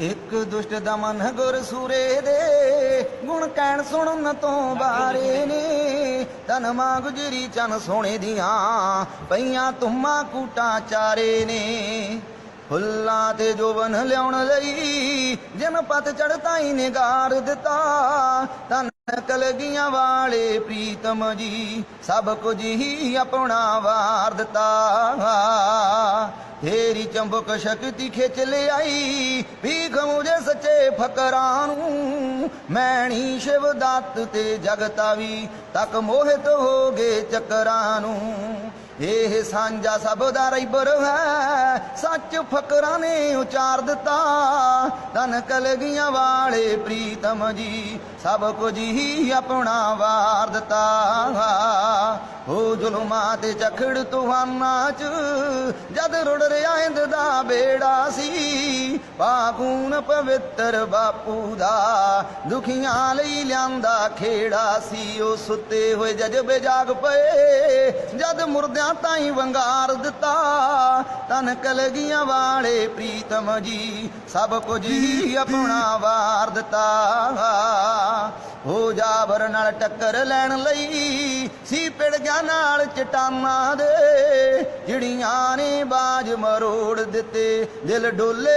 ਇੱਕ ਦੁਸ਼ਟ ਦਮਨ ਗੁਰ ਸੂਰੇ ਦੇ, ਗੁਣ ਕਹਿਣ ਸੁਣਨ ਤੋਂ ਬਾਰੇ ਨੇ। ਤਨ ਮਾ ਗੁਜਰੀ ਚਨ ਸੋਹਣੇ ਦੀਆਂ, ਪਈਆਂ ਤੁਮਾ ਕੂਟਾਂ ਚਾਰੇ ਨੇ। ਫੁੱਲਾਂ ਤੇ ਜੋਬਨ ਲਿਆਉਣ ਲਈ, ਜਿਨ ਪਤ ਚੜਤਾ ਹੀ ਨਿਗਾਰ ਦਿੱਤਾ। ਤਨ ਕਲਗੀਆਂ ਵਾਲੇ ਪ੍ਰੀਤਮ ਜੀ, ਸਭ ਕੁਝ ਹੀ ਆਪਣਾ ਵਾਰ ਦਿੱਤਾ। ਤੇਰੀ ਚੰਬਕ ਸ਼ਕਤੀ ਖਿੱਚ ਲਿਆਈ ਭੀਖ ਸੱਚੇ ਫਕਰਾਂ ਨੂੰ ਮੈਣੀ ਸ਼ਿਵ ਦਾਤ ਤੇ ਜਗਤਾ ਵੀ ਤੱਕ ਮੋਹਿਤ ਹੋ ਗਏ ਚੱਕਰਾਂ ਨੂੰ। ਇਹ ਸਾਂਝਾ ਸਭ ਦਾ ਰੈਬਰ ਹੈ, ਸੱਚ ਫਕਰਾਂ ਨੇ ਉਚਾਰ ਦਿੱਤਾ। ਤਨ ਕਲਗੀਆਂ ਵਾਲੇ ਪ੍ਰੀਤਮ ਜੀ ਸਭ ਕੁਝ ਹੀ ਆਪਣਾ ਵਾਰ ਦਿੱਤਾ। ਹੋ ਜ਼ੁਲਮਾਂ ਤੇ ਚਖੜ ਤੂਫਾਨਾਂ ਚ ਜਦ ਰੁੜ ਰਿਹਾ ਇੰਦ ਦਾ ਬੇੜਾ ਸੀ ਪਾਗੂਨ ਪਵਿੱਤਰ ਬਾਪੂ ਦਾ, ਦੁਖੀਆਂ ਲਈ ਲਿਆਂਦਾ ਖੇੜਾ ਸੀ। ਉਹ ਸੁੱਤੇ ਹੋਏ ਜਜਬੇ ਜਾਗ ਪਏ, ਜਦ ਮੁਰਦਿਆਂ ਤਾਈਂ ਵੰਗਾਰ ਦਿੱਤਾ। ਤਨ ਕਲਗੀਆਂ ਵਾਲੇ ਪ੍ਰੀਤਮ ਜੀ ਸਭ ਕੁਝ ਹੀ ਆਪਣਾ ਵਾਰ ਦਿੱਤਾ। ਹੋ ਜਾਬਰ ਨਾਲ ਟੱਕਰ ਲੈਣ ਲਈ, ਸੀ ਪਿੜ ਗਿਆ ਨਾਲ ਚਟਾਨਾਂ ਦੇ। ਜਿਹੜੀਆਂ ਨੇ ਬਾਜ ਮਰੋੜ ਦਿੱਤੇ, ਦਿਲ ਡੋਲੇ